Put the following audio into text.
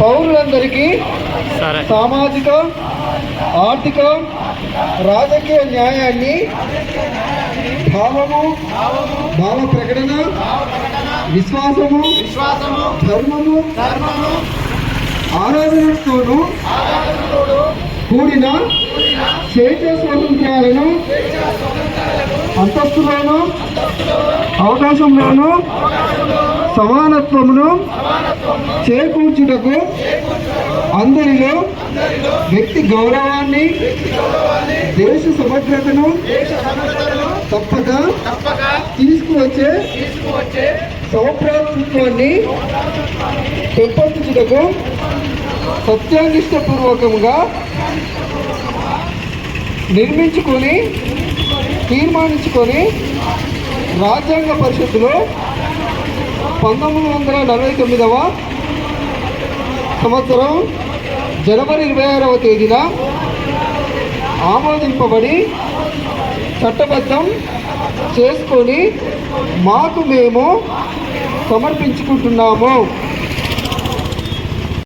పౌరులందరికీ సామాజిక ఆర్థిక రాజకీయ న్యాయాన్ని భావము భావ ప్రకటన విశ్వాసము ధర్మము ఆరాధనతోనూ కూడిన స్వేచ్ఛ స్వాతంత్రాలను అంతస్తులోను అవకాశంలోను సమానత్వమును చేకూర్చుటకు అందరిలో వ్యక్తి గౌరవాన్ని దేశ సమగ్రతను తప్పక తీసుకువచ్చే సౌప్రాతృత్వాన్ని పెంపొందించుటకు సత్యానిష్టపూర్వకంగా నిర్మించుకొని తీర్మానించుకొని రాజ్యాంగ పరిషత్తులో పంతొమ్మిది వందల నలభై తొమ్మిదవ సంవత్సరం జనవరి ఇరవై ఆరవ తేదీన ఆమోదింపబడి చట్టబద్ధం చేసుకొని మాకు మేము సమర్పించుకుంటున్నాము.